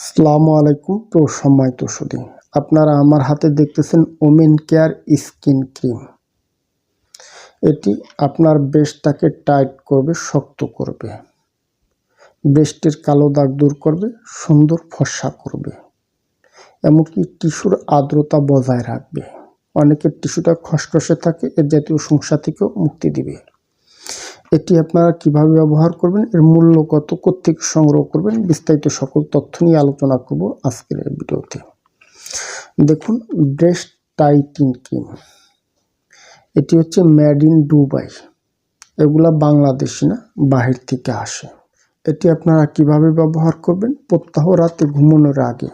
আসসালামু আলাইকুম তো সম্মানিত আপনারা আমার হাতে দেখতেছেন ওমেন কেয়ার স্কিন ক্রিম। এটি আপনার বেশটাকে টাইট করবে, শক্ত করবে। বেস্টের কালো দাগ দূর করবে, সুন্দর ফর্সা করবে। এমনকি টিস্যুর আর্দ্রতা বজায় রাখবে। অনেকের টিস্যুটা খসখসে থাকে, এর জাতীয় সমস্যা থেকেও মুক্তি দিবে। এটি আপনারা কীভাবে ব্যবহার করবেন, এর মূল্য কত কোথেকে সংগ্রহ করবেন, বিস্তারিত সকল তথ্য নিয়ে আলোচনা করব আজকের এই ভিডিওতে। দেখুন, ব্রেস্ট টাইটিন ক্রিম। এটি হচ্ছে মেড ইন দুবাই। এগুলা বাংলাদেশি না, বাহির থেকে আসে। এটি আপনারা কীভাবে ব্যবহার করবেন, প্রত্যাহ রাতে ঘুমানোর আগে।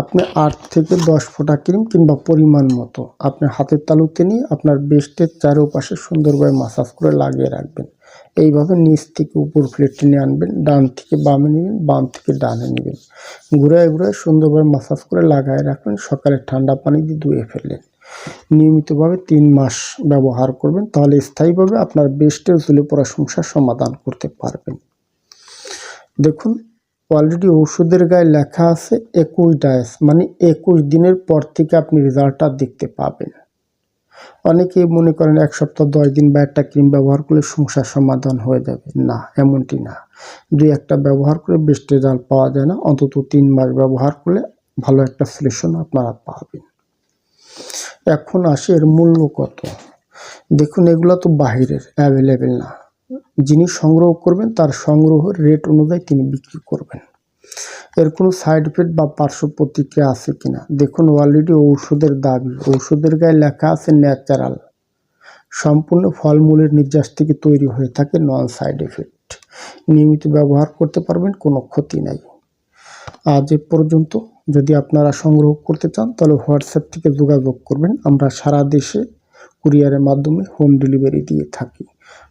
আপনি আট থেকে দশ ফোঁটা ক্রিম কিংবা পরিমাণ মতো আপনি হাতের তালুতে নিয়ে আপনার বেস্টের চারোপাশে সুন্দরভাবে মাসাজ করে লাগিয়ে রাখবেন। এইভাবে নিচ থেকে উপর ফ্লেট টেনে আনবেন, ডান থেকে বামে নেবেন, বাম থেকে ডানে নেবেন। ঘুরায় ঘুরায় সুন্দরভাবে মাসাজ করে লাগায় রাখবেন, সকালে ঠান্ডা পানি দিয়ে ধুয়ে ফেললেন। নিয়মিতভাবে তিন মাস ব্যবহার করবেন, তাহলে স্থায়ীভাবে আপনার বেস্টের ঝুলে পড়া সমস্যার সমাধান করতে পারবেন। দেখুন অলরেডি ওষুধের গায়ে লেখা আছে একুশ ডায়েস মানে একুশ দিনের পর থেকে আপনি রেজাল্টটা দেখতে পাবেন। অনেকে মনে করেন এক সপ্তাহ, দশ দিন বা একটা ক্রিম ব্যবহার করলে সমস্যার সমাধান হয়ে যাবে। না, এমনটি না। দুই একটা ব্যবহার করে বেস্ট রেজাল্ট পাওয়া যায় না। অন্তত তিন মাস ব্যবহার করলে ভালো একটা সলিউশন আপনারা পাবেন। এখন আসে এর মূল্য কত? দেখুন, এগুলো তো বাহিরের অ্যাভেলেবেল না। যিনি সংগ্রহ করবেন, তার সংগ্রহের রেট অনুযায়ী তিনি বিক্রি করবেন। এর কোনো সাইড এফেক্ট বা পার্শ্ব প্রতিক্রিয়া আছে কিনা? দেখুন অলরেডি ঔষধের দাবি ঔষধের গায়ে লেখা আছে ন্যাচারাল সম্পূর্ণ ফলমূলের নির্যাস থেকে তৈরি হয়ে থাকে নন সাইড এফেক্ট নিয়মিত ব্যবহার করতে পারবেন, কোনো ক্ষতি নাই। আজ এ পর্যন্ত যদি আপনারা সংগ্রহ করতে চান, তাহলে হোয়াটসঅ্যাপ থেকে যোগাযোগ করবেন। আমরা সারা দেশে কুরিয়ারের মাধ্যমে হোম ডেলিভারি দিয়ে থাকি।